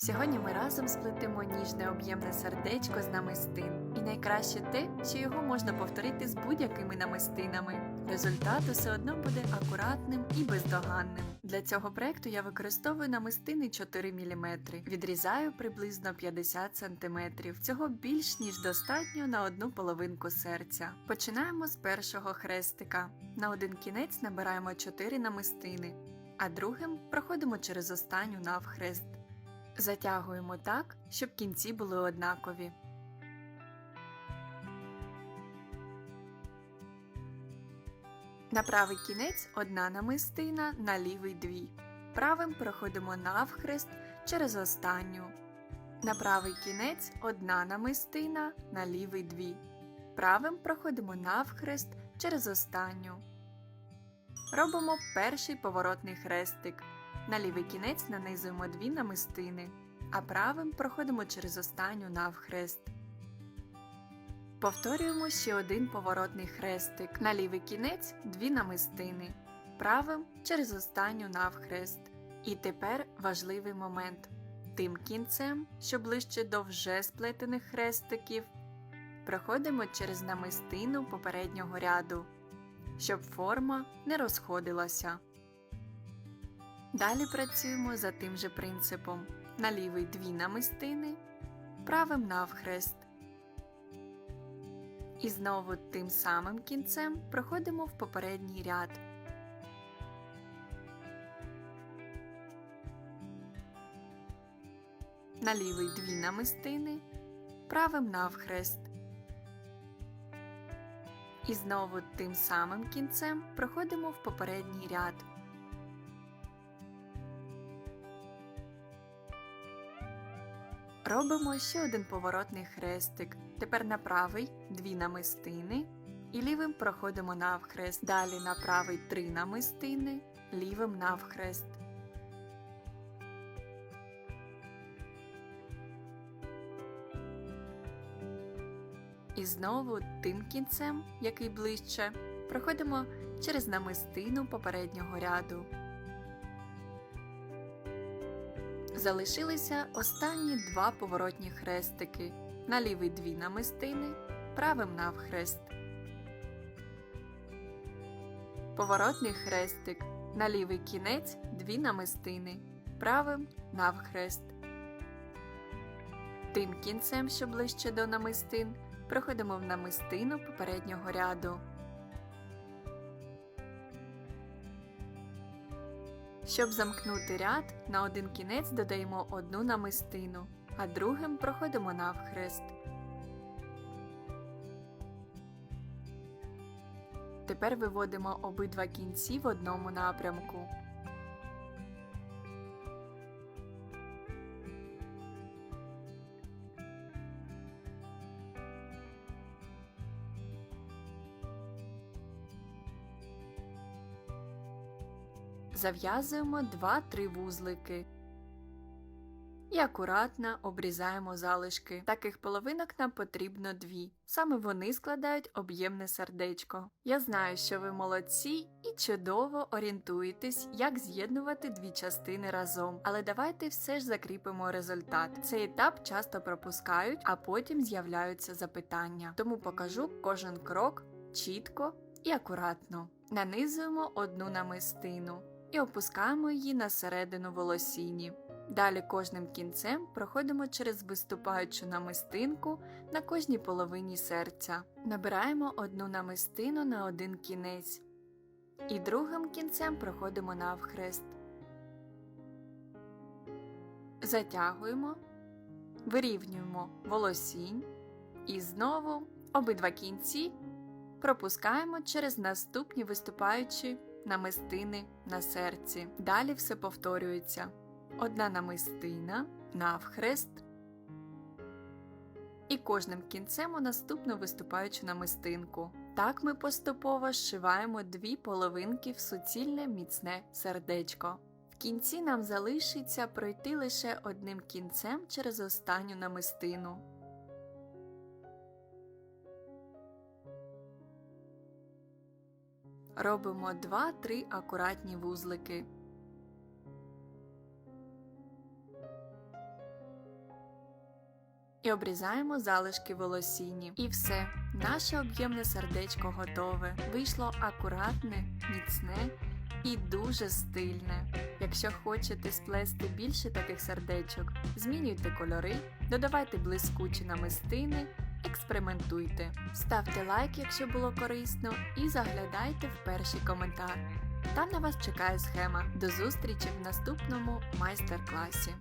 Сьогодні ми разом сплетемо ніжне об'ємне сердечко з намистин. І найкраще те, що його можна повторити з будь-якими намистинами. Результат усе одно буде акуратним і бездоганним. Для цього проекту я використовую намистини 4 мм, відрізаю приблизно 50 см. Цього більш ніж достатньо на одну половинку серця. Починаємо з першого хрестика. На один кінець набираємо 4 намистини, а другим проходимо через останню навхрест. Затягуємо так, щоб кінці були однакові. На правий кінець одна намистина, на лівий дві. Правим проходимо навхрест через останню. На правий кінець одна намистина, на лівий дві. Правим проходимо навхрест через останню. Робимо перший поворотний хрестик. На лівий кінець нанизуємо дві намистини, а правим проходимо через останню навхрест. Повторюємо ще один поворотний хрестик. На лівий кінець дві намистини, правим через останню навхрест. І тепер важливий момент. Тим кінцем, що ближче до вже сплетених хрестиків, проходимо через намистину попереднього ряду, щоб форма не розходилася. Далі працюємо за тим же принципом. На лівий дві намистини, правим навхрест. І знову тим самим кінцем проходимо в попередній ряд. На лівий дві намистини, правим навхрест. І знову тим самим кінцем проходимо в попередній ряд. Робимо ще один поворотний хрестик. Тепер на правий дві намистини і лівим проходимо навхрест. Далі на правий три намистини, лівим навхрест. І знову тим кінцем, який ближче, проходимо через намистину попереднього ряду. Залишилися останні два поворотні хрестики. На лівий дві намистини, правим навхрест. Поворотний хрестик. На лівий кінець дві намистини, правим навхрест. Тим кінцем, що ближче до намистин, проходимо в намистину попереднього ряду. Щоб замкнути ряд, на один кінець додаємо одну намистину, а другим проходимо навхрест. Тепер виводимо обидва кінці в одному напрямку. Зав'язуємо 2-3 вузлики і акуратно обрізаємо залишки. Таких половинок нам потрібно дві. Саме вони складають об'ємне сердечко. Я знаю, що ви молодці і чудово орієнтуєтесь, як з'єднувати дві частини разом. Але давайте все ж закріпимо результат. Цей етап часто пропускають, а потім з'являються запитання. Тому покажу кожен крок чітко і акуратно. Нанизуємо одну намистину і опускаємо її на середину волосіні. Далі кожним кінцем проходимо через виступаючу намистинку на кожній половині серця. Набираємо одну намистину на один кінець і другим кінцем проходимо навхрест. Затягуємо, вирівнюємо волосінь і знову обидва кінці пропускаємо через наступні виступаючі намистини на серці. Далі все повторюється. Одна намистина, навхрест, і кожним кінцем у наступну виступаючу намистинку. Так ми поступово зшиваємо дві половинки в суцільне міцне сердечко. В кінці нам залишиться пройти лише одним кінцем через останню намистину. Робимо 2-3 акуратні вузлики. і обрізаємо залишки волосіні. І все, наше об'ємне сердечко готове. Вийшло акуратне, міцне і дуже стильне. Якщо хочете сплести більше таких сердечок, змінюйте кольори, додавайте блискучі намистини, експериментуйте. Ставте лайк, якщо було корисно, і заглядайте в перший коментар. Там на вас чекає схема. До зустрічі в наступному майстер-класі.